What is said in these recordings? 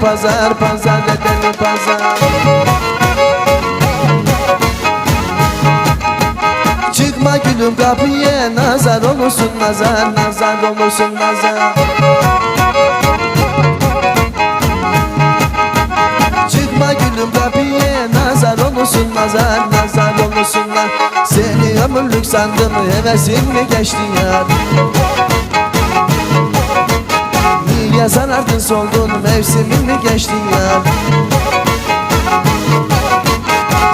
pazar Pazar edeli pazar? Çıkma gülüm kapıya nazar olursun nazar Nazar olursun nazar. Çıkma gülüm kapıya nazar olursun nazar Nazar olursunlar Seni ömürlük sandım hevesin mi geçti ya Niye sarardın soldun mevsimin mi geçti ya?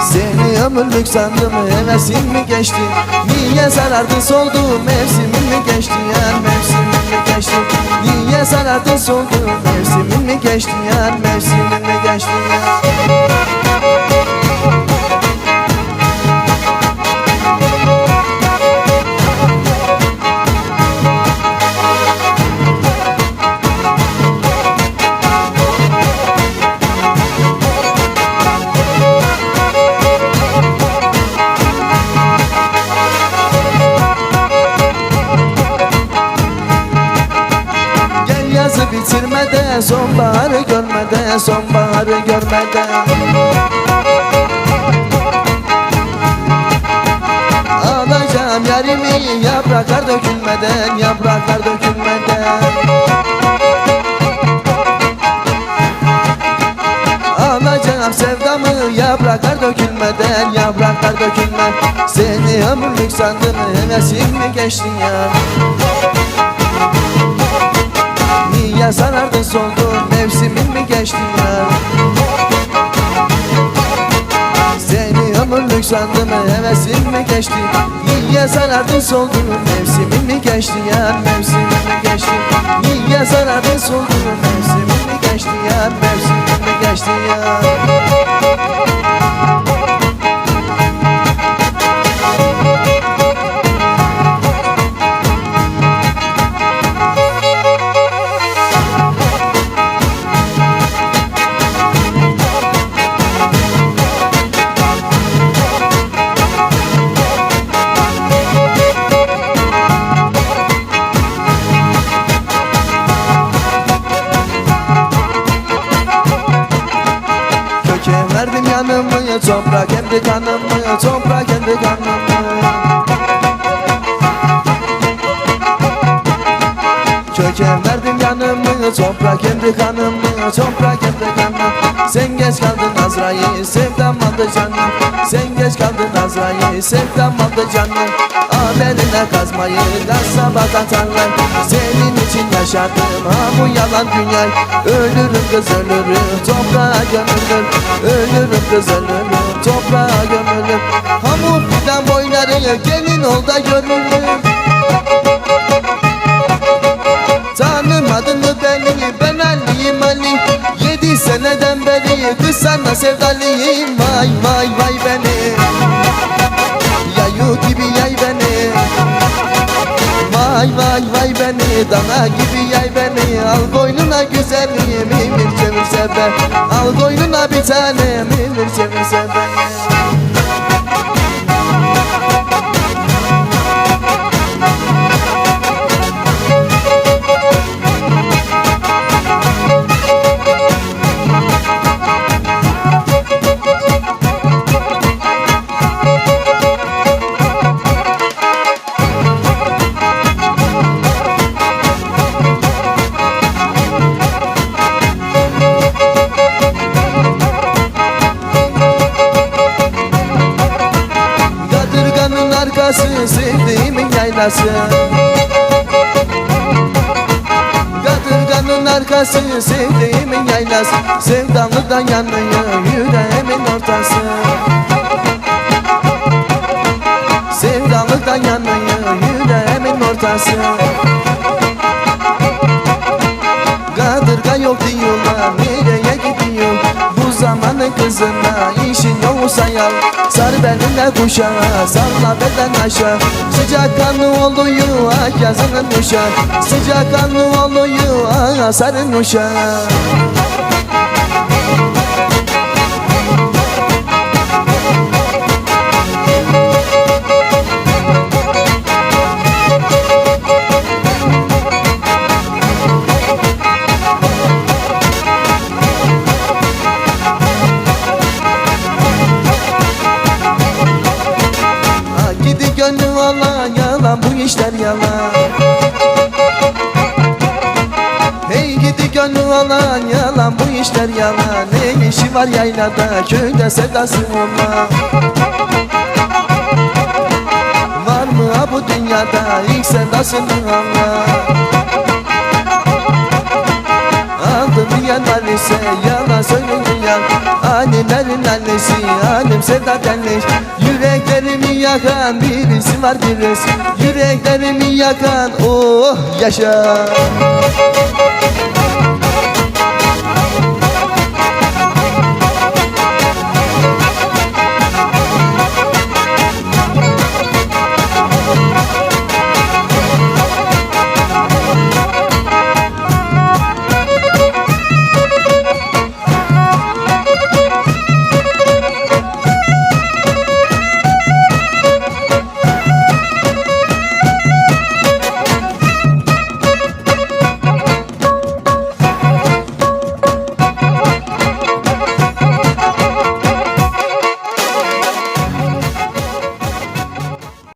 Seni ömürlük sandım hevesin mi geçti? Niye sarardın soldu mevsimin mi geçti ya? Mevsimin mi geçti? Niye sarardın soldu mevsimin mi geçti ya? Mevsimin bitirmeden sonbaharı görmeden sonbaharı görmeden Alacağım yarimi yapraklar dökülmeden yapraklar dökülmeden Alacağım sevdamı yapraklar dökülmeden yapraklar dökülmeden Seni ömürlük sandım hevesim mi geçti ya Niye sarardın soldun mevsimin mi geçti ya? Seni ömürlük sandım hevesin mi geçti? Niye sarardın soldun mevsimin mi geçti ya? Mevsimin mi geçti? Niye sarardın soldun mevsimin mi geçti ya? Mevsimin mi geçti ya Yanımı toprak kendi kanımı Toprak kendi kanımı Köke verdim yanımı toprak kendi kanımı Toprak kendi kanımı Sen geç kaldın Azrail sevdam aldı canım. Sen geç kaldın Azrail sevdam aldı canım Ameline kazmayı da sabah atarlar Senin için yaşadım ha bu yalan dünya Ölürüm kız ölürüm toprağa gömülür. Ölürüm kız ölürüm toprağa gömülür. Hamur fidan boyları gelin ol da görürüm Tanımadın mı beni ben Ali'yim Ali. Yedi seneden beri kız sana sevdalıyım. Vay vay vay beni Vay vay beni Dana gibi yay beni. Al boynuna güzelliğim Emir çevirse ben Al boynuna bir tane Emir çevirse beni yaylası Kadırganın arkası sevdiğimin yaylası. Sevdalıdan yanıyor yüreğimin ortası. Sevdalıktan yanıyor yüreğimin ortası. Kadırga yok diyorlar kızına işin yoksa yal Sar benimle kuşağa salla beden aşağı. Sıcak kanlı oluyor ah yazının uşağı. Sıcak kanlı oluyor ah sarın uşağı alan yalan bu işler yalan Hey gidi gönlü alan yalan bu işler yalan Ne işi var yaylada köyde sevdası olan Var mı ha bu dünyada ilk sevdasını anla. Aldım diyen var ise yalan söyleyen annesi annem sevda derleş Yüreklerimi yakan birisi var birisi Yüreklerimi yakan oh yaşa